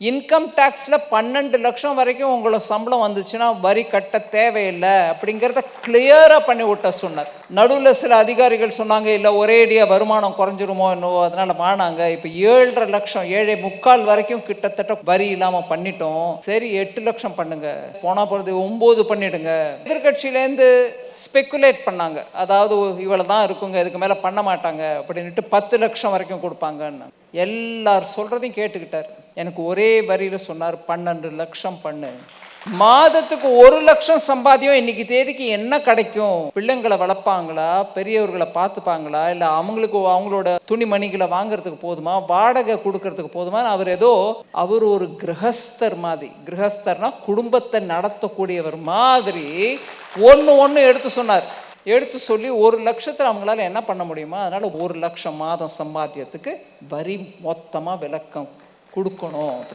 Income டேக்ஸில் பன்னெண்டு லட்சம் வரைக்கும் உங்களோட சம்பளம் வந்துச்சுன்னா வரி கட்ட தேவையில்லை அப்படிங்கிறத கிளியராக பண்ணி விட்ட சொன்னார். நடுவில் சில அதிகாரிகள் சொன்னாங்க இல்லை ஒரேடியாக வருமானம் குறைஞ்சிருமோ என்னவோ அதனால வானாங்க. இப்போ ஏழரை லட்சம் ஏழை முக்கால் வரைக்கும் கிட்டத்தட்ட வரி இல்லாமல் பண்ணிட்டோம். சரி எட்டு லட்சம் பண்ணுங்க. போனால் போகிறது ஒம்பது பண்ணிடுங்க. எதிர்கட்சியிலேருந்து ஸ்பெக்குலேட் பண்ணாங்க. அதாவது இவ்வளோ தான் இருக்குங்க இதுக்கு மேலே பண்ண மாட்டாங்க. அப்படின்ட்டு பத்து லட்சம் வரைக்கும் கொடுப்பாங்கன்னு. எல்லார் சொல்கிறதையும் கேட்டுக்கிட்டார். எனக்கு ஒரே வரியில் சொன்னார் பன்னெண்டு லட்சம் பண்ணு. மாதத்துக்கு ஒரு லட்சம் சம்பாத்தியம் இன்னைக்கு தேதிக்கு என்ன கிடைக்கும்? பிள்ளைங்களை வளர்ப்பாங்களா? பெரியவர்களை பார்த்துப்பாங்களா? இல்லை அவங்களுக்கு அவங்களோட துணிமணிகளை வாங்குறதுக்கு போதுமா? வாடகை கொடுக்கறதுக்கு போதுமா? அவர் ஏதோ அவர் ஒரு கிரகஸ்தர் மாதிரி. கிரகஸ்தர்னா குடும்பத்தை நடத்தக்கூடியவர் மாதிரி ஒன்று ஒன்று எடுத்து சொன்னார். எடுத்து சொல்லி ஒரு லட்சத்தில் அவங்களால என்ன பண்ண முடியுமா? அதனால ஒரு லட்சம் மாதம் சம்பாத்தியத்துக்கு வரி மொத்தமாக விளக்கம். ಕುಡ್ಕೊಳೋ